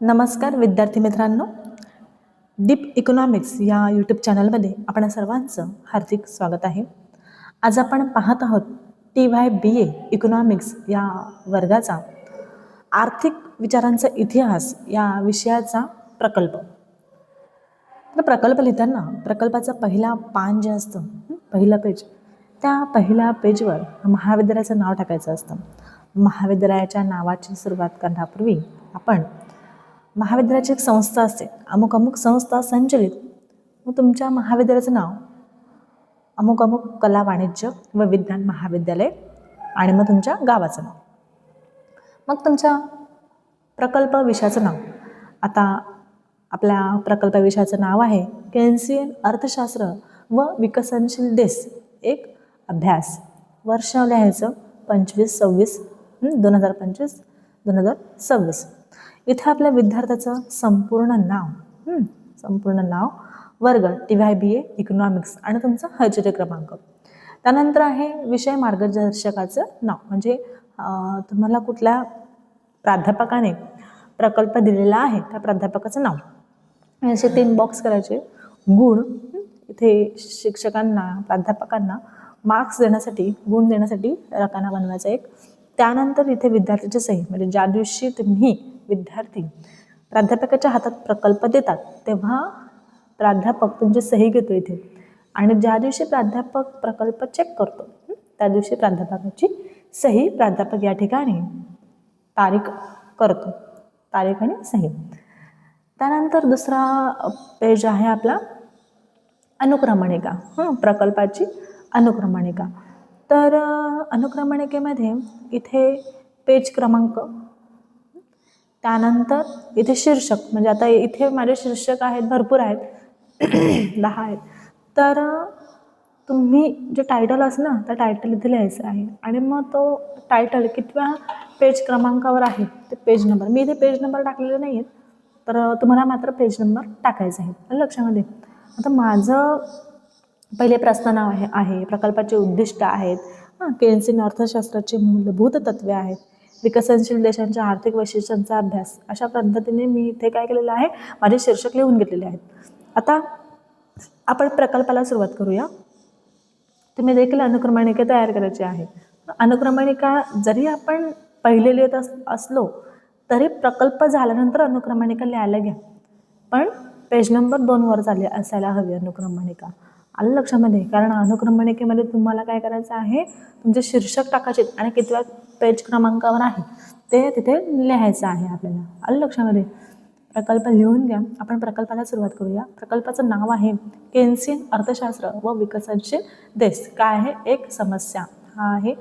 नमस्कार विद्यार्थी मित्रांनो. डीप इकॉनॉमिक्स या यूट्यूब चॅनलमध्ये आपण सर्वांचं हार्दिक स्वागत आहे. आज आपण पाहत आहोत T Y B A economics या वर्गाचा आर्थिक विचारांचा इतिहास या विषयाचा प्रकल्प. तर प्रकल्प लिहिताना प्रकल्पाचा पहिला पान जे असतं पहिलं पेज त्या पहिल्या पेजवर महाविद्यालयाचं नाव टाकायचं असतं. महाविद्यालयाच्या नावाची सुरुवात करण्यापूर्वी आपण महाविद्यालयाची एक संस्था असते. अमुक अमुक संस्था संचलित. मग तुमच्या महाविद्यालयाचं नाव? अमुक अमुक कला वाणिज्य व विज्ञान महाविद्यालय आणि मग तुमच्या गावाचं नाव. मग तुमच्या प्रकल्प विषयाचं नाव. आता आपल्या प्रकल्प विषयाचं नाव आहे केन्सियन अर्थशास्त्र व विकसनशील देश. एक अभ्यास. वर्ष लिहायचं पंचवीस सव्वीस दोन हजार पंचवीस दोन हजार सव्वीस. इथे आपल्या विद्यार्थ्याचं संपूर्ण नाव संपूर्ण नाव वर्ग T Y B A economics आणि तुमचा हजेरी क्रमांक. त्यानंतर आहे विषय मार्गदर्शकाचं नाव. म्हणजे तुम्हाला कुठल्या प्राध्यापकाने प्रकल्प दिलेला आहे त्या प्राध्यापकाचं नाव. असे तीन बॉक्स करायचे. गुण इथे शिक्षकांना प्राध्यापकांना मार्क्स देण्यासाठी गुण देण्यासाठी रकाना बनवायचा एक. त्यानंतर इथे विद्यार्थ्याची सही. म्हणजे ज्या दिवशी तुम्ही विद्यार्थी प्राध्यापकाच्या हातात प्रकल्प देतात तेव्हा प्राध्यापक तुमची सही घेतो इथे. आणि ज्या दिवशी प्राध्यापक प्रकल्प चेक करतो त्या दिवशी प्राध्यापकाची सही प्राध्यापक या ठिकाणी तारीख करतो तारीख आणि सही. त्यानंतर दुसरा पेज आहे आपला अनुक्रमणिका हं, प्रकल्पाची अनुक्रमणिका. तर अनुक्रमणिकेमध्ये इथे पेज क्रमांक त्यानंतर इथे शीर्षक म्हणजे आता इथे माझे शीर्षक आहेत भरपूर आहेत. दहा आहेत. तर तुम्ही जे टायटल असं ना त्या टायटल इथे लिहायचं आहे. आणि मग तो टायटल कितव्या पेज क्रमांकावर आहे ते पेज नंबर मी इथे पेज नंबर टाकलेले नाही आहेत तर तुम्हाला मात्र पेज नंबर टाकायचा आहे. लक्षामध्ये आता माझं पहिले प्रस्ताव आहे आहे. प्रकल्पाचे उद्दिष्ट आहेत. हां केन्सिन अर्थशास्त्राचे मूलभूत तत्वे आहेत. विकसनशील देशांच्या आर्थिक वैशिष्ट्यांचा अभ्यास. अशा पद्धतीने मी इथे काय केलेलं आहे? माझे शीर्षक लिहून घेतलेले आहेत. आता आपण प्रकल्पाला सुरुवात करूया. तुम्ही देखील अनुक्रमणिका तयार करायची आहे. अनुक्रमणिका जरी आपण पहिले लिहित अस असलो तरी प्रकल्प झाल्यानंतर अनुक्रमणिका लिहायला घ्या. पण पेज नंबर दोनवर झाले असायला हवी अनुक्रमणिका. आलं लक्षामध्ये. कारण अनुक्रमणिकेमध्ये तुम्हाला काय करायचं आहे? तुमचे शीर्षक टाकायचे आणि कितव्या पेज क्रमांकावर आहे? ते तिथे लिहायचं आहे आपल्याला. आलं लक्षामध्ये? प्रकल्प लिहून घ्या. आपण प्रकल्पाला सुरुवात करूया. प्रकल्पाचं नाव आहे केन्सियन अर्थशास्त्र व विकसनशील देश. काय आहे? एक समस्या. हा आहे.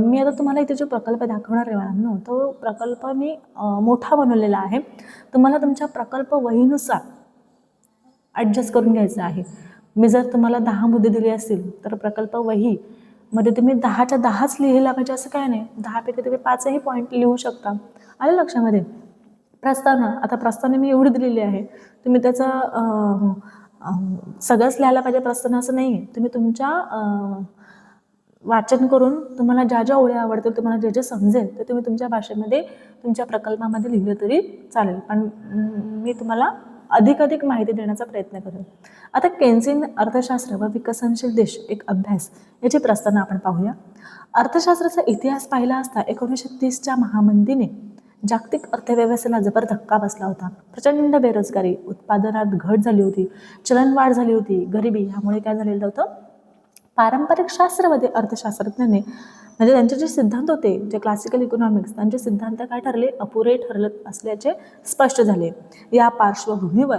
मी आता तुम्हाला इथे जो प्रकल्प दाखवणार आहे मला तो प्रकल्प मी मोठा बनवलेला आहे. तुम्हाला तुमच्या प्रकल्प वहीनुसार ॲडजस्ट करून घ्यायचं आहे. मी जर तुम्हाला दहा मुद्दे दिले असतील तर प्रकल्प वही मध्ये तुम्ही दहाच्या दहाच लिहिला पाहिजे असं काय नाही. दहापैकी तुम्ही पाचही पॉईंट लिहू शकता. आलं लक्षामध्ये? प्रस्तावना आता प्रस्तावना मी एवढी दिलेली आहे. तुम्ही त्याचं सगळंच लिहायला पाहिजे प्रस्तावना असं नाही आहे तुम्ही तुमच्या वाचन करून तुम्हाला ज्या ज्या ओळ्या आवडतील तुम्हाला जे जे समजेल ते तुम्ही तुमच्या भाषेमध्ये तुमच्या प्रकल्पामध्ये लिहिलं तरी चालेल. पण मी तुम्हाला अधिक अधिक माहिती देण्याचा प्रयत्न करू. आता केन्सिन अर्थशास्त्र व विकसनशील देश एक अभ्यास याची प्रस्तावना आपण पाहूया. अर्थशास्त्राचा इतिहास पाहिला असता एकोणीसशे तीसच्या महामंदीने जागतिक अर्थव्यवस्थेला जबर धक्का बसला होता. प्रचंड बेरोजगारी उत्पादनात घट झाली होती चलनवाढ झाली होती गरिबी ह्यामुळे काय झालेलं होतं? पारंपरिक शास्त्रवादी अर्थशास्त्रज्ञांनी म्हणजे त्यांचे जे सिद्धांत होते जे क्लासिकल इकॉनॉमिक्स त्यांचे सिद्धांत काय ठरले? अपुरे ठरले असल्याचे स्पष्ट झाले. या पार्श्वभूमीवर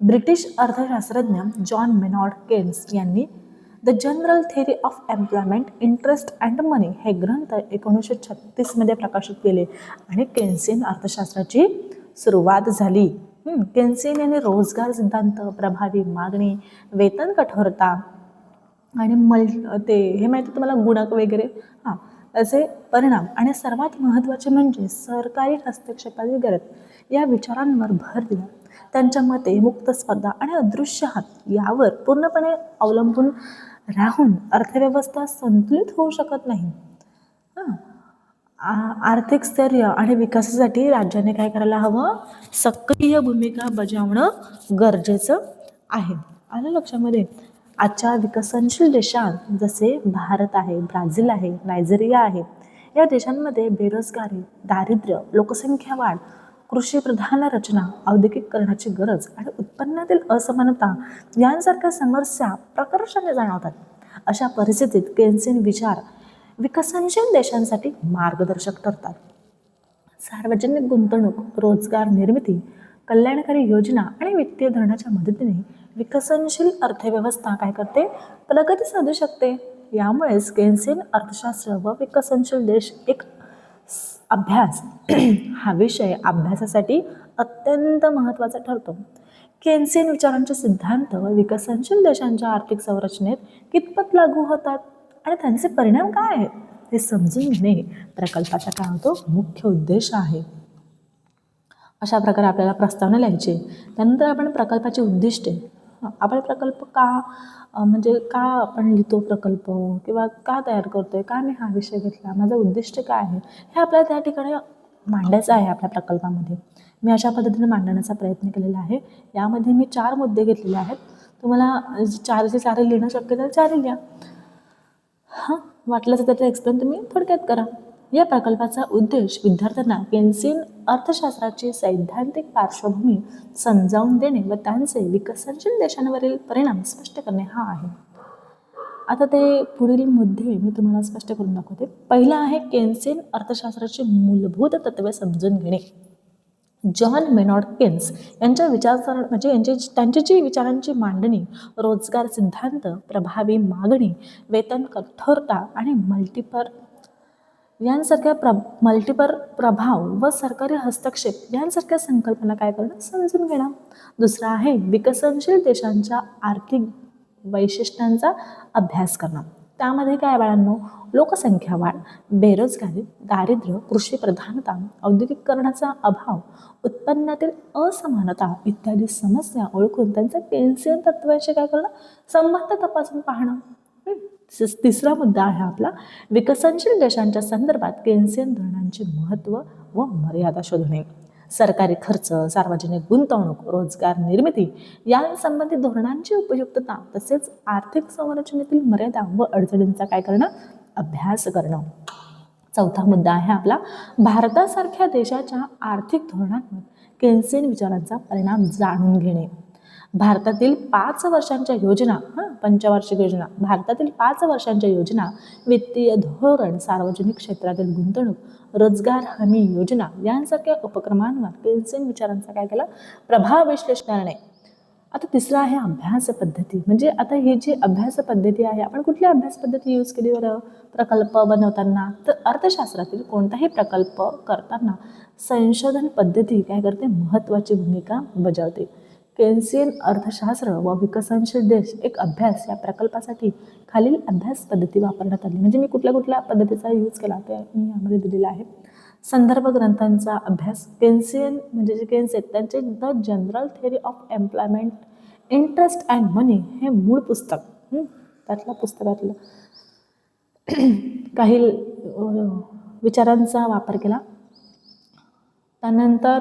ब्रिटिश अर्थशास्त्रज्ञ जॉन मेनॉर्ड केन्स यांनी the general theory of employment interest and money हे ग्रंथ एकोणीसशे छत्तीसमध्ये प्रकाशित केले आणि केन्सियन अर्थशास्त्राची सुरुवात झाली. केन्सियन यांनी रोजगार सिद्धांत प्रभावी मागणी वेतन कठोरता आणि मल ते हे माहिती तुम्हाला गुणक वगैरे हां असे परिणाम. आणि सर्वात महत्त्वाचे म्हणजे सरकारी हस्तक्षेपाची गरज. या विचारांवर भर दिला. त्यांच्या मते मुक्त स्पर्धा आणि अदृश्य हात यावर पूर्णपणे अवलंबून राहून अर्थव्यवस्था संतुलित होऊ शकत नाही. हां. आर्थिक स्थैर्य आणि विकासासाठी राज्याने काय करायला हवं? सक्रिय भूमिका बजावणं गरजेचं आहे. आलं लक्षामध्ये? आजच्या विकसनशील देशात जसे भारत आहे ब्राझील आहे नायजेरिया आहे या देशांमध्ये बेरोजगारी दारिद्र्य लोकसंख्या वाढ कृषी प्रधान रचना औद्योगिकरणाची गरज आणि उत्पन्नातील असमानता यांसारख्या समस्या प्रकर्षाने जाणवतात. अशा परिस्थितीत केन्सिन विचार विकसनशील देशांसाठी मार्गदर्शक ठरतात. सार्वजनिक गुंतवणूक रोजगार निर्मिती कल्याणकारी योजना आणि वित्तीय धोरणाच्या मदतीने विकसनशील अर्थव्यवस्था काय करते? प्रगती साधू शकते. यामुळेच केन्सिन अर्थशास्त्र व विकसनशील देश एक अभ्यास हा विषय अभ्यासासाठी अत्यंत महत्त्वाचा ठरतो. केन्सिन विचारांचे सिद्धांत व विकसनशील देशांच्या आर्थिक संरचनेत कितपत लागू होतात? आणि त्यांचे परिणाम काय आहेत? हे समजून घेणे प्रकल्पाचा काय होतो? मुख्य उद्देश आहे. अशा प्रकारे आपल्याला प्रस्तावना लिहायची त्यानंतर आपण प्रकल्पाची उद्दिष्टे आपण प्रकल्प का म्हणजे का आपण लिहितो प्रकल्प? किंवा का तयार करतोय? का मी हा विषय घेतला? माझं उद्दिष्ट काय आहे? हे आपल्याला त्या ठिकाणी मांडायचं आहे आपल्या प्रकल्पामध्ये. मी अशा पद्धतीने मांडण्याचा प्रयत्न केलेला आहे. यामध्ये मी चार मुद्दे घेतलेले आहेत. तुम्हाला चारचे चार लिहिणं शक्य तर चारे लिहा. हां? वाटलं तर त्याचं एक्सप्लेन तुम्ही थोडक्यात करा. या प्रकल्पाचा उद्देश विद्यार्थ्यांना केन्सिन अर्थशास्त्राची सैद्धांतिक पार्श्वभूमी समजावून देणे व त्यांचे विकसनशील देशांवरील परिणाम स्पष्ट करणे हा आहे. आता ते पुढील मुद्दे मी तुम्हाला स्पष्ट करून दाखवते. पहिला आहे केन्सेन अर्थशास्त्राची मूलभूत तत्त्वे समजून घेणे. जॉन मेनॉड केन्स यांच्या विचारसर म्हणजे यांची त्यांची जी विचारांची मांडणी रोजगार सिद्धांत प्रभावी मागणी वेतन कठोरता आणि मल्टीपर यांसारख्या प्र मल्टिपर प्रभाव व सरकारी हस्तक्षेप यांसारख्या संकल्पना काय करणं समजून घेणं. दुसरा आहे विकसनशील देशांच्या आर्थिक वैशिष्ट्यांचा अभ्यास करणं. त्यामध्ये काय बाळांनो? लोकसंख्या वाढ बेरोजगारी दारिद्र्य कृषी प्रधानता औद्योगिकरणाचा अभाव उत्पन्नातील असमानता इत्यादी समस्या ओळखून त्यांचं केन्सियन तत्वांशी काय करणं? संबंध तपासून पाहणं. तिसरा मुद्दा आहे आपला. विकसनशील देशांच्या संदर्भात केन्सियन धोरणांचे महत्त्व व मर्यादा शोधणे. सरकारी खर्च सार्वजनिक गुंतवणूक रोजगार निर्मिती यांसंबंधित धोरणांची उपयुक्तता तसेच आर्थिक संरचनेतील मर्यादा व अडचणींचा काय करणं? अभ्यास करणं. चौथा मुद्दा आहे आपला. भारतासारख्या देशाच्या आर्थिक धोरणांवर केन्सियन विचारांचा परिणाम जाणून घेणे. भारतातील पाच वर्षांच्या योजना हां पंचवार्षिक योजना भारतातील पाच वर्षांच्या योजना वित्तीय धोरण सार्वजनिक क्षेत्रातील गुंतवणूक रोजगार हमी योजना यांसारख्या उपक्रमांवर पेन्सिल विचारांचा काय केला? प्रभाव विश्लेषण करणे आता तिसरं आहे अभ्यास पद्धती. म्हणजे आता ही जी अभ्यास पद्धती आहे आपण कुठली अभ्यास पद्धती यूज केली बरं? प्रकल्प बनवताना. तर अर्थशास्त्रातील कोणताही प्रकल्प करताना संशोधन पद्धती काय करते? महत्त्वाची भूमिका बजावते. केन्सियन अर्थशास्त्र व विकसनशील देश एक अभ्यास या प्रकल्पासाठी खालील अभ्यास पद्धती वापरण्यात आली. म्हणजे मी कुठल्या कुठल्या पद्धतीचा यूज केला ते मी यामध्ये दिलेला आहे. संदर्भ ग्रंथांचा अभ्यास केन्सियन म्हणजे जे केन्स आहेत त्यांचे the general theory of employment interest and money हे मूळ पुस्तक. त्यातल्या पुस्तकातलं. काही विचारांचा वापर केला. त्यानंतर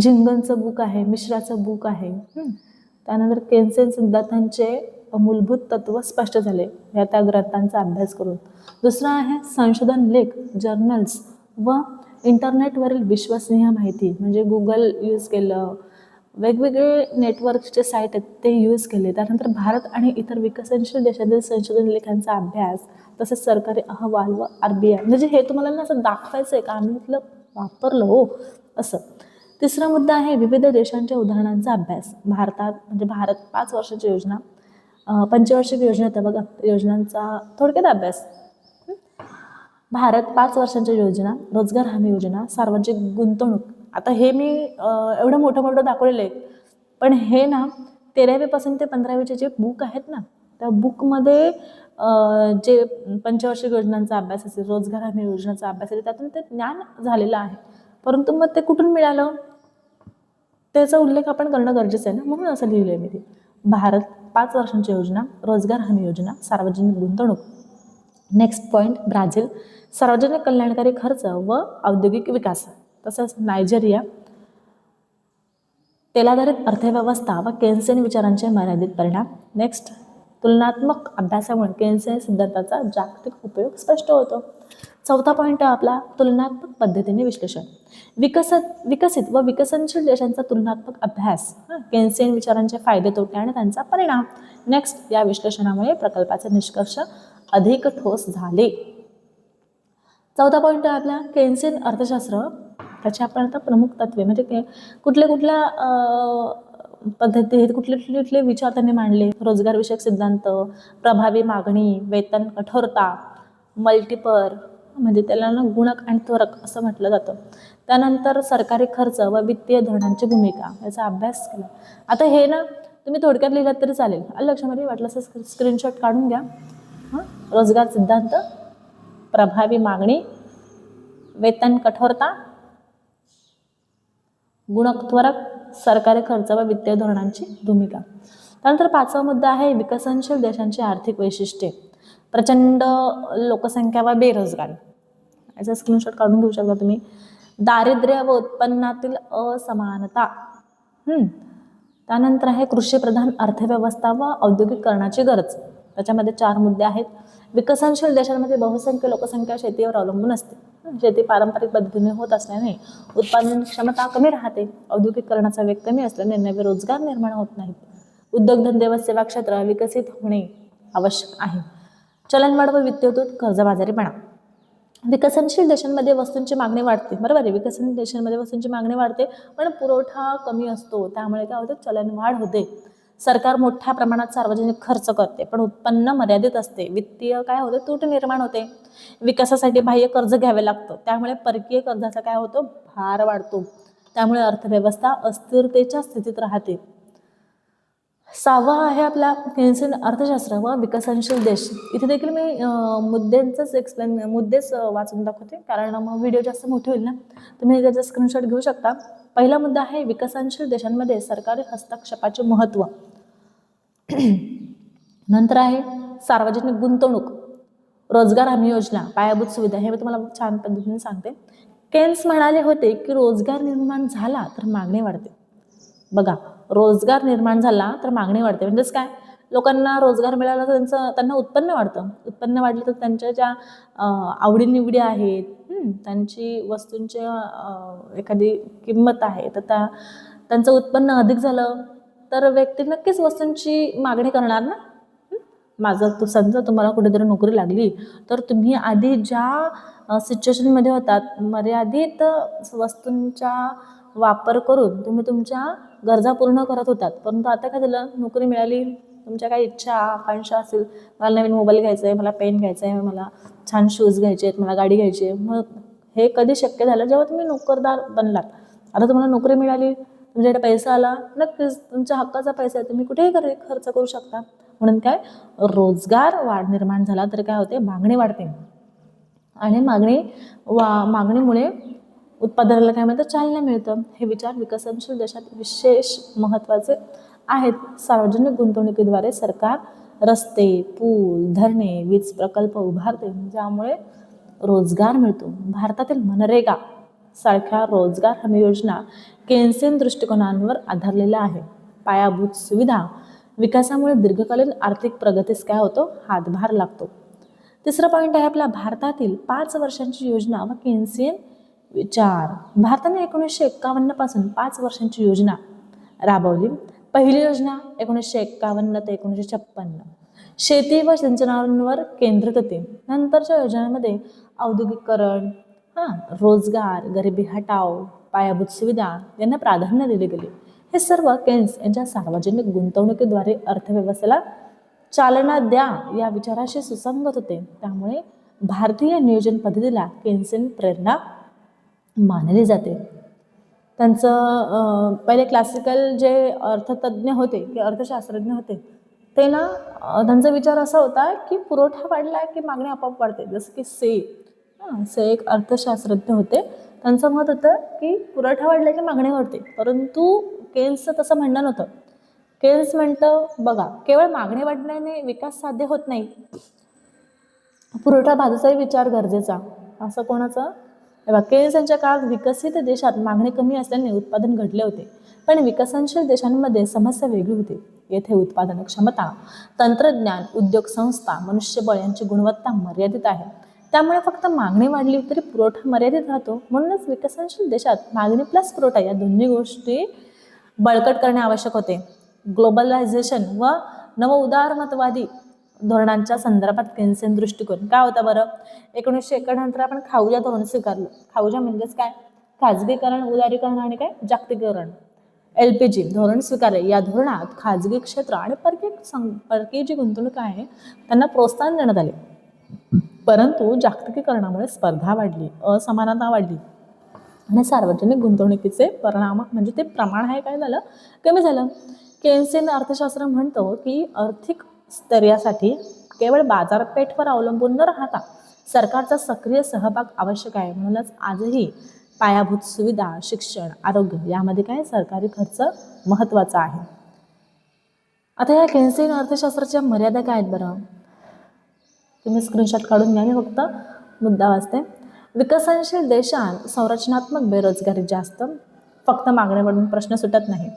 जिंगनचं बुक आहे मिश्राचं बुक आहे. त्यानंतर केन्सेन सिद्धांतांचे मूलभूत तत्व स्पष्ट झाले. या त्या ग्रंथांचा अभ्यास करून. दुसरं आहे संशोधन लेख जर्नल्स व इंटरनेटवरील विश्वसनीय माहिती. म्हणजे गुगल यूज केलं. वेगवेगळे नेटवर्कचे साईट आहेत ते यूज केले. त्यानंतर भारत आणि इतर विकसनशील देशातील संशोधन लेखांचा अभ्यास तसेच सरकारी अहवाल व आर बी आय म्हणजे हे तुम्हाला ना असं दाखवायचं आहे का? आम्ही इथलं वापरलं हो. असं. तिसरा मुद्दा आहे विविध देशांच्या उदाहरणांचा अभ्यास. भारतात म्हणजे भारत पाच वर्षाची योजना पंचवार्षिक योजना त्या बघा योजनांचा थोडक्यात अभ्यास. भारत पाच वर्षांच्या योजना रोजगार हमी योजना सार्वजनिक गुंतवणूक. आता हे मी एवढं मोठं मोठं दाखवलेलं आहे. पण हे ना तेरावीपासून ते पंधरावीचे जे बुक आहेत ना त्या बुकमध्ये जे पंचवार्षिक योजनांचा अभ्यास असेल रोजगार हमी योजनांचा अभ्यास असेल त्यातून ते ज्ञान झालेलं आहे. परंतु मग ते कुठून मिळालं? त्याचा उल्लेख आपण करणं गरजेचं आहे ना? म्हणून असं लिहिलं आहे मी ते. भारत पाच वर्षांची योजना रोजगार हमी योजना सार्वजनिक गुंतवणूक. Next point Brazil. सार्वजनिक कल्याणकारी खर्च व औद्योगिक विकास. तसंच नायजेरिया. तेलाधारित अर्थव्यवस्था व केन्सेन विचारांचे मर्यादित परिणाम. नेक्स्ट तुलनात्मक अभ्यासामुळे केन्सेन सिद्धांताचा जागतिक उपयोग स्पष्ट होतो. चौथा पॉईंट आहे आपला तुलनात्मक पद्धतीने विश्लेषण. विकसत विकसित व विकसनशील देशांचा तुलनात्मक अभ्यास केन्सियन केन्सेन विचारांचे फायदे तोटे आणि त्यांचा परिणाम. नेक्स्ट या विश्लेषणामुळे प्रकल्पाचे निष्कर्ष अधिक ठोस झाले. चौथा पॉईंट आहे आपला केन्सियन अर्थशास्त्र. त्याचे आपण आता प्रमुख तत्वे म्हणजे के कुठल्या कुठल्या पद्धतीत पद्धती आहेत कुठले कुठले कुठले विचार त्यांनी मांडले? रोजगारविषयक सिद्धांत प्रभावी मागणी वेतन कठोरता मल्टिपर म्हणजे त्याला ना गुणक आणि त्वरक असं म्हटलं जातं. त्यानंतर सरकारी खर्च व वित्तीय धोरणांची भूमिका याचा अभ्यास केला. आता हे ना तुम्ही थोडक्यात लिहिलात तरी चालेल. लक्षामध्ये वाटलं असं स्क्रीनशॉट काढून घ्या. हां? रोजगार सिद्धांत प्रभावी मागणी वेतन कठोरता गुणत्वरक सरकारी खर्च व वित्तीय धोरणांची भूमिका. त्यानंतर पाचवा मुद्दा आहे विकसनशील देशांची आर्थिक वैशिष्ट्ये. प्रचंड लोकसंख्या व बेरोजगारी. याचा स्क्रीनशॉट काढून घेऊ शकता तुम्ही. दारिद्र्य व उत्पन्नातील असमानता. त्यानंतर आहे कृषीप्रधान अर्थव्यवस्था व औद्योगिकरणाची गरज. त्याच्यामध्ये चार मुद्दे आहेत. विकसनशील देशांमध्ये बहुसंख्य लोकसंख्या शेतीवर अवलंबून असते. शेती पारंपरिक पद्धतीने होत असल्याने उत्पादन क्षमता कमी राहते. औद्योगिकरणाचा वेग कमी असल्याने नवे रोजगार निर्माण होत नाहीत. उद्योगधंदे व सेवा क्षेत्र विकसित होणे आवश्यक आहे. चलनवाढ व वित्तीय कर्जबाजारीपणा विकसनशील देशांमध्ये वस्तूंची मागणी वाढते. बरोबर आहे विकसनशील देशांमध्ये वस्तूंची मागणी वाढते पण पुरवठा कमी असतो. त्यामुळे काय होतं? चलनवाढ होते. सरकार मोठ्या प्रमाणात सार्वजनिक खर्च करते पण उत्पन्न मर्यादित असते. वित्तीय काय होते? तूट निर्माण होते. विकासासाठी बाह्य कर्ज घ्यावे लागतं. त्यामुळे परकीय कर्जाचा काय होतो? भार वाढतो. त्यामुळे अर्थव्यवस्था अस्थिरतेच्या स्थितीत राहते. सहावा आहे आपला केन्सिल अर्थशास्त्र व विकसनशील देश. इथे देखील मी मुद्द्यांचंच एक्सप्लेन मुद्देच वाचून दाखवते. कारण मग व्हिडिओ जास्त मोठी होईल ना? तुम्ही त्याचा स्क्रीनशॉट घेऊ शकता. पहिला मुद्दा आहे विकसनशील देशांमध्ये सरकारी हस्तक्षेपाचे महत्त्व नंतर आहे सार्वजनिक गुंतवणूक. रोजगार हमी योजना पायाभूत सुविधा हे मी तुम्हाला छान पद्धतीने सांगते. केन्स म्हणाले होते की रोजगार निर्माण झाला तर मागणी वाढते. बघा रोजगार निर्माण झाला तर मागणी वाढते. म्हणजेच काय? लोकांना रोजगार मिळाला तर त्यांचं त्यांना उत्पन्न वाढतं. उत्पन्न वाढलं तर त्यांच्या ज्या आवडीनिवडी आहेत त्यांची वस्तूंच्या एखादी किंमत आहे तर त्या त्यांचं उत्पन्न अधिक झालं तर व्यक्ती नक्कीच वस्तूंची मागणी करणार ना? माझं तू समजा तुम्हाला कुठेतरी नोकरी लागली तर तुम्ही आधी ज्या सिच्युएशनमध्ये होतात मर्यादित वस्तूंच्या वापर करून तुम्ही तुमच्या गरजा पूर्ण करत होतात. परंतु आता काय झालं? नोकरी मिळाली. तुमच्या काही इच्छा आकांक्षा असेल मला नवीन मोबाईल घ्यायचा आहे मला पेन घ्यायचा आहे मला छान शूज घ्यायचे आहेत मला गाडी घ्यायची आहे मग हे कधी शक्य झालं? जेव्हा तुम्ही नोकरदार बनलात. आता तुम्हाला नोकरी मिळाली. तुमच्याकडे पैसा आला. नक्कीच तुमच्या हक्काचा पैसा आहे. तुम्ही कुठेही करे खर्च करू शकता. म्हणून काय? रोजगार वाढ निर्माण झाला तर काय होते? मागणी वाढते. आणि मागणी वा मागणीमुळे उत्पादनाला काय म्हणतं चालना मिळतं. हे विचार विकसनशील देशात विशेष महत्त्वाचे आहेत. सार्वजनिक गुंतवणुकीद्वारे सरकार रस्ते पूल धरणे वीज प्रकल्प उभारते. ज्यामुळे रोजगार मिळतो. भारतातील मनरेगा सारख्या रोजगार हमी योजना केन्सेन दृष्टिकोनांवर आधारलेल्या आहे. पायाभूत सुविधा विकासामुळे दीर्घकालीन आर्थिक प्रगतीस काय होतो? हातभार लागतो. तिसरा पॉईंट आहे आपला भारतातील पाच वर्षांची योजना व केन्सियन विचार भारताने एकोणीसशे एक्कावन्नपासून पाच वर्षांची योजना राबवली. पहिली योजना एकोणीसशे एक्कावन्न ते एकोणीसशे छप्पन्न. शेती व सिंचनावर केंद्रित होते. नंतरच्या योजनांमध्ये औद्योगिकरण हां रोजगार गरिबी हटाव पायाभूत सुविधा यांना प्राधान्य दिले गेले. हे सर्व केन्स यांच्या सार्वजनिक गुंतवणुकीद्वारे अर्थव्यवस्थेला चालना द्या या विचाराशी सुसंगत होते. त्यामुळे भारतीय नियोजन पद्धतीला केन्सेन प्रेरणा मानली जाते. त्यांचं पहिले क्लासिकल जे अर्थतज्ञ होते की अर्थशास्त्रज्ञ होते ते ना त्यांचा विचार असा होता की पुरवठा वाढला की मागणी आपोआप वाढते. जसं की से हां से एक अर्थशास्त्रज्ञ होते. त्यांचं मत होतं की पुरवठा वाढला की मागणी वाढते. परंतु केन्सचं तसं म्हणणं नव्हतं. केन्स म्हणतं बघा केवळ मागणी वाढण्याने विकास साध्य होत नाही. पुरवठा बाजूचाही विचार गरजेचा. असं कोणाचं? हे बघा, काळात विकसित देशात मागणी कमी असल्याने उत्पादन घडले होते पण विकसनशील देशांमध्ये समस्या वेगळी होती. येथे उत्पादन क्षमता तंत्रज्ञान उद्योग संस्था मनुष्यबळ यांची गुणवत्ता मर्यादित आहे. त्यामुळे फक्त मागणी वाढली तरी पुरवठा मर्यादित राहतो. म्हणूनच विकसनशील देशात मागणी प्लस पुरवठा या दोन्ही गोष्टी बळकट करणे आवश्यक होते. ग्लोबलायझेशन व नव उदारमतवादी धोरणांच्या संदर्भात केन्सेन दृष्टिकोन. काय होता बरं? एकोणीसशे नंतर आपण खाऊजा धोरण स्वीकारलं. खाऊजा म्हणजेच काय? खाजगीकरण उदारीकरण आणि काय? जागतिकीकरण. एल पी जी धोरण स्वीकारले. या धोरणात खाजगी क्षेत्र आणि परकीय सं परकीय जी गुंतवणूक आहे त्यांना प्रोत्साहन देण्यात आले. परंतु जागतिकीकरणामुळे स्पर्धा वाढली असमानता वाढली. आणि सार्वजनिक गुंतवणुकीचे परिणाम म्हणजे ते प्रमाण आहे काय झालं? कमी झालं. केन्सेन अर्थशास्त्र म्हणतो की आर्थिक स्थैर्यासाठी केवळ बाजारपेठवर अवलंबून न राहता सरकारचा सक्रिय सहभाग आवश्यक आहे. म्हणूनच आजही पायाभूत सुविधा शिक्षण आरोग्य यामध्ये काय सरकारी खर्च महत्त्वाचा आहे. आता या केन्सिन अर्थशास्त्राच्या मर्यादा काय आहेत बरं? तुम्ही स्क्रीनशॉट काढून घ्या मी फक्त मुद्दा वाचते. विकसनशील देशात संरचनात्मक बेरोजगारी जास्त फक्त मागण्यावरून प्रश्न सुटत नाही.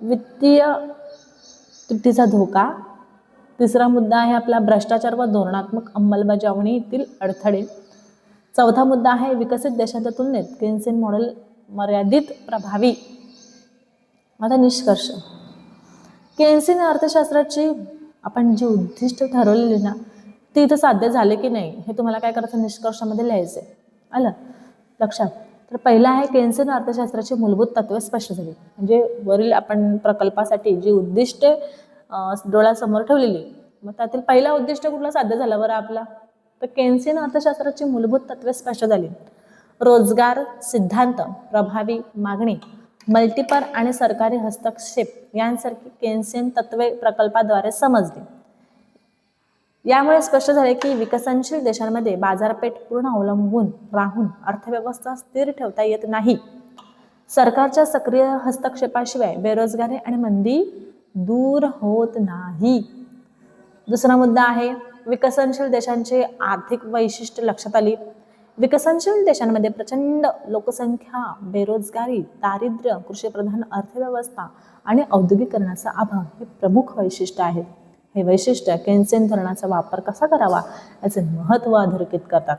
वित्तीय तुटीचा धोका. तिसरा मुद्दा आहे आपला भ्रष्टाचार व धोरणात्मक अंमलबजावणीतील अडथळे. चौथा मुद्दा आहे विकसित देशांच्या तुलनेत केन्सेन मॉडेल मर्यादित प्रभावी. आता निष्कर्ष. केन्सिन अर्थशास्त्राची आपण जी उद्दिष्ट ठरवलेली ना ती इथं साध्य झाले की नाही हे तुम्हाला काय करायचं? निष्कर्षामध्ये लिहायचं आहे आलं? लक्षात? तर पहिलं आहे केन्सन अर्थशास्त्राची मूलभूत तत्वे स्पष्ट झाली. म्हणजे वरील आपण प्रकल्पासाठी जी उद्दिष्टे डोळ्यासमोर ठेवलेली मग त्यातील पहिला उद्दिष्ट कुठला साध्य झाला बरं आपला? तर केन्सेन अर्थशास्त्राची मूलभूत तत्वे स्पष्ट झाली. रोजगार सिद्धांत प्रभावी मागणी मल्टिपल आणि सरकारी हस्तक्षेप यांसारखी केन्सेन तत्वे प्रकल्पाद्वारे समजली. यामुळे स्पष्ट झाले की विकसनशील देशांमध्ये बाजारपेठ पूर्ण अवलंबून राहून अर्थव्यवस्था स्थिर ठेवता येत नाही. सरकारच्या सक्रिय हस्तक्षेपाशिवाय बेरोजगारी आणि मंदी दूर होत नाही. दुसरा मुद्दा आहे विकसनशील देशांचे आर्थिक वैशिष्ट्य लक्षात आली. विकसनशील देशांमध्ये प्रचंड लोकसंख्या बेरोजगारी दारिद्र्य कृषीप्रधान अर्थव्यवस्था आणि औद्योगिकरणाचा अभाव हे प्रमुख वैशिष्ट्य आहेत. हे वैशिष्ट्य केन्सेन धोरणाचा वापर कसा करावा याचे महत्त्व अधोरेखित करतात.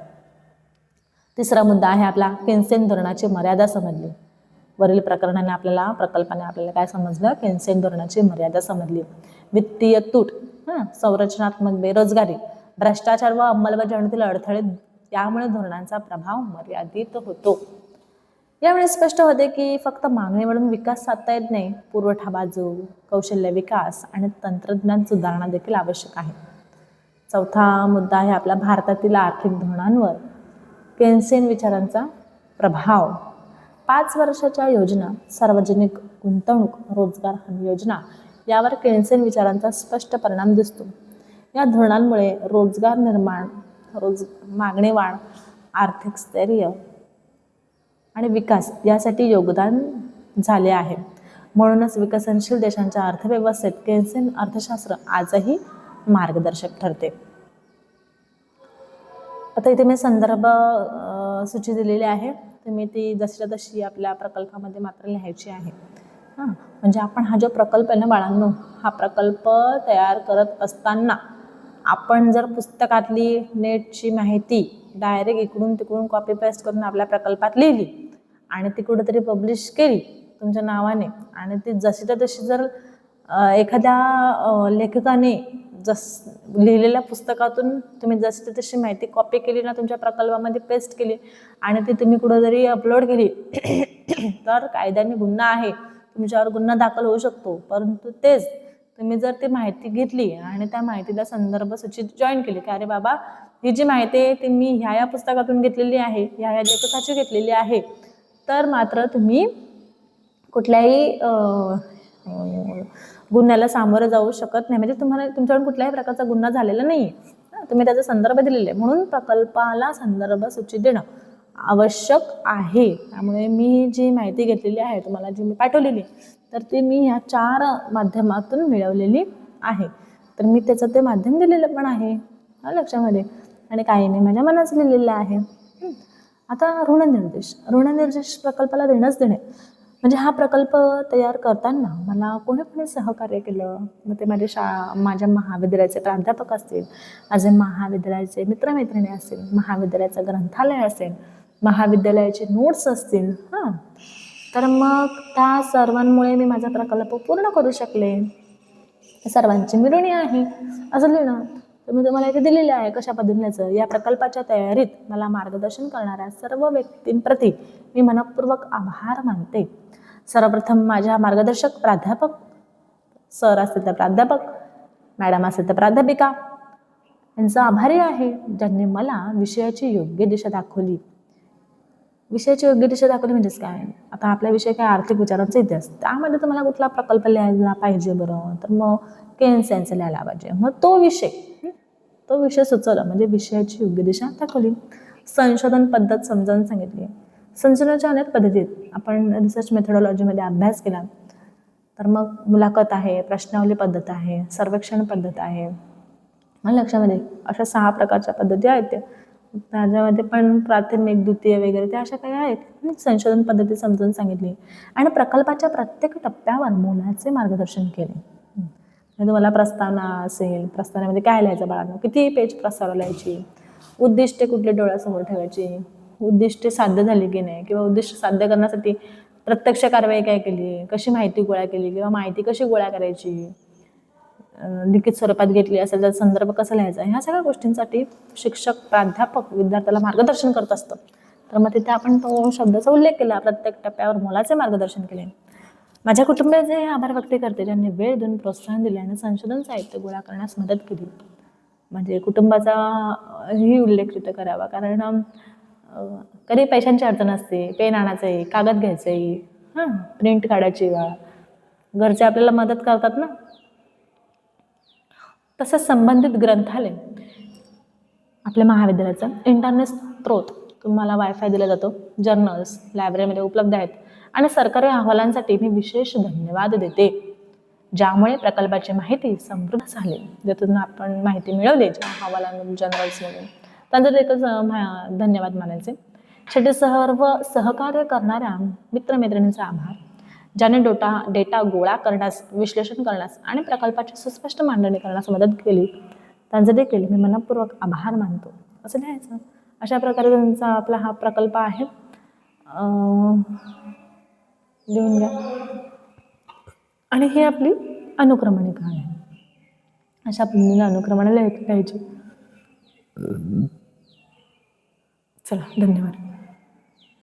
तिसरा मुद्दा आहे आपला केन्सेन धोरणाची मर्यादा समजली. वरील प्रकरणाने आपल्याला प्रकल्पाने आपल्याला काय समजलं? केन्सेन धोरणाची मर्यादा समजली. वित्तीय तूट हां संरचनात्मक बेरोजगारी भ्रष्टाचार व अंमलबजावणीतील अडथळे यामुळे धोरणांचा प्रभाव मर्यादित होतो. यावेळी स्पष्ट होते की फक्त मागणी म्हणून विकास साधता येत नाही पुरवठा बाजू कौशल्य विकास आणि तंत्रज्ञान सुधारणा देखील आवश्यक आहे. चौथा मुद्दा आहे आपला भारतातील आर्थिक धोरणांवर. केन्सेन विचारांचा प्रभाव. पाच वर्षाच्या योजना सार्वजनिक गुंतवणूक रोजगार हमी योजना यावर केन्सेन विचारांचा स्पष्ट परिणाम दिसतो. या धोरणांमुळे रोजगार निर्माण रोज मागणी वाढ आर्थिक स्थैर्य आणि विकास यासाठी योगदान झाले आहे. म्हणूनच विकसनशील देशांच्या अर्थव्यवस्थेत केन्सेन अर्थशास्त्र आजही मार्गदर्शक ठरते. आता इथे मी संदर्भ सूची दिलेली आहे. तुम्ही ती जशीच्या तशी आपल्या प्रकल्पामध्ये मात्र लिहायची आहे. हां म्हणजे आपण हा जो प्रकल्प आहे ना बाळांनो हा प्रकल्प तयार करत असताना आपण जर पुस्तकातली नेटची माहिती डायरेक्ट इकडून तिकडून कॉपी पेस्ट करून आपल्या प्रकल्पात लिहिली आणि ती कुठेतरी पब्लिश केली तुमच्या नावाने. आणि ती जशीच्या तशी जर एखाद्या लेखकाने जस लिहिलेल्या पुस्तकातून तुम्ही जशी तशी माहिती कॉपी केली ना तुमच्या प्रकल्पामध्ये पेस्ट केली आणि ती तुम्ही कुठंतरी अपलोड केली तर कायद्याने गुन्हा आहे. तुमच्यावर गुन्हा दाखल होऊ शकतो. परंतु तेच तुम्ही जर ती माहिती घेतली आणि त्या माहितीला संदर्भ सूचित जॉईन केली की अरे बाबा ही जी माहिती आहे ती मी ह्या या पुस्तकातून घेतलेली आहे ह्या या लेखकाची घेतलेली आहे तर मात्र तुम्ही कुठल्याही गुन्ह्याला सामोरं जाऊ शकत नाही. म्हणजे तुम्हाला तुमच्याकडून कुठल्याही प्रकारचा गुन्हा झालेला नाही आहे तुम्ही त्याचा संदर्भ दिलेला आहे. म्हणून प्रकल्पाला संदर्भ सूचित देणं आवश्यक आहे. त्यामुळे मी जी माहिती घेतलेली आहे तुम्हाला जी मी पाठवलेली तर ती मी ह्या चार माध्यमातून मिळवलेली आहे. तर मी त्याचं ते माध्यम दिलेलं पण आहे. लक्षामध्ये. आणि काही मी माझ्या मनात लिहिलेलं आहे. आता ऋणनिर्देश. ऋणनिर्देश प्रकल्पाला देणंच देणे. म्हणजे हा प्रकल्प तयार करताना मला कोणी कोणी सहकार्य केलं? मग ते माझ्या शाळा माझ्या महाविद्यालयाचे प्राध्यापक असतील माझे महाविद्यालयाचे मित्रमैत्रिणी असतील महाविद्यालयाचं ग्रंथालय असेल महाविद्यालयाचे नोट्स असतील हां. तर मग त्या सर्वांमुळे मी माझा प्रकल्प पूर्ण करू शकले. सर्वांची मिळणी आहे. असं लिहिणं तर मी तुम्हाला इथे दिलेलं आहे कशा पद्धतीनेचं या प्रकल्पाच्या तयारीत मला मार्गदर्शन करणाऱ्या सर्व व्यक्तींप्रती मी मनपूर्वक आभार मानते. सर्वप्रथम माझ्या मार्गदर्शक प्राध्यापक सर असतील तर प्राध्यापक मॅडम असतील तर प्राध्यापिका यांचा आभारी आहे ज्यांनी मला विषयाची योग्य दिशा दाखवली. विषयाची योग्य दिशा दाखवली म्हणजेच काय? आता आपला विषय काय आर्थिक विचारांचा इतिहास. त्यामध्ये तुम्हाला कुठला प्रकल्प लिहायला पाहिजे बरं? तर मग केन्स लिहायला पाहिजे. मग तो विषय तो विषय सुचवला. म्हणजे विषयाची योग्य दिशा दाखवली. संशोधन पद्धत समजावून सांगितली. संशोधनाच्या अनेक पद्धतीत आपण रिसर्च मेथडॉलॉजीमध्ये अभ्यास केला. तर मग मुलाखत आहे प्रश्नावली पद्धत आहे सर्वेक्षण पद्धत आहे. आणि लक्षामध्ये अशा सहा प्रकारच्या पद्धती आहेत त्या. त्याच्यामध्ये पण प्राथमिक द्वितीय वगैरे त्या अशा काही आहेत. संशोधन पद्धती समजून सांगितली. आणि प्रकल्पाच्या प्रत्येक टप्प्यावर मुलाचे मार्गदर्शन केले. म्हणजे तुम्हाला प्रस्तावना असेल प्रस्तावनामध्ये काय लिहायचं बाळांना? किती पेज प्रस्ताव लिहायची? उद्दिष्टे कुठले डोळ्यासमोर ठेवायची? उद्दिष्टे साध्य झाली की नाही? किंवा उद्दिष्ट साध्य करण्यासाठी प्रत्यक्ष कारवाई काय केली? कशी माहिती गोळा केली? किंवा माहिती कशी गोळा करायची? लिखित स्वरूपात घेतली असेल त्याचा संदर्भ कसा लिहायचा? ह्या सगळ्या गोष्टींसाठी शिक्षक प्राध्यापक विद्यार्थ्याला मार्गदर्शन करत असतं तर मग तिथे आपण तो शब्दाचा उल्लेख केला प्रत्येक टप्प्यावर मुलाचे मार्गदर्शन केले. माझ्या कुटुंबियाचे आभार व्यक्त करते ज्यांनी वेळ देऊन प्रोत्साहन दिले आणि संशोधन साहित्य गोळा करण्यास मदत केली. म्हणजे कुटुंबाचा ही उल्लेख तिथं करावा कारण कधी पैशांची अडचण असते पेन आणायचं आहे कागद घ्यायचं आहे हां प्रिंट काढायची वेळा घरचे आपल्याला मदत करतात ना? तसंच संबंधित ग्रंथालय आपल्या महाविद्यालयाचं इंटरनेट स्त्रोत तुम्हाला वायफाय दिला जातो. जर्नल्स लायब्ररीमध्ये उपलब्ध आहेत. आणि सरकारी अहवालांसाठी मी विशेष धन्यवाद देते. ज्यामुळे प्रकल्पाची माहिती समृद्ध झाली. ज्यातून आपण माहिती मिळवली ज्या अहवालांमधून जर्नल्समधून त्यांचं एकच धन्यवाद मानायचे शेवटी सर्व सहकार्य करणाऱ्या मित्रमैत्रिणींचा आभार. ज्याने डोटा डेटा गोळा करण्यास विश्लेषण करण्यास आणि प्रकल्पाची सुस्पष्ट मांडणी करण्यास मदत केली त्यांचं देखील मी मनपूर्वक आभार मानतो. असं लिहायचं. अशा प्रकारे त्यांचा आपला हा प्रकल्प आहे. लिहून घ्या. आणि ही आपली अनुक्रमणिका आहे. अशा पद्धतीने अनुक्रमणे लिहायची. चला धन्यवाद.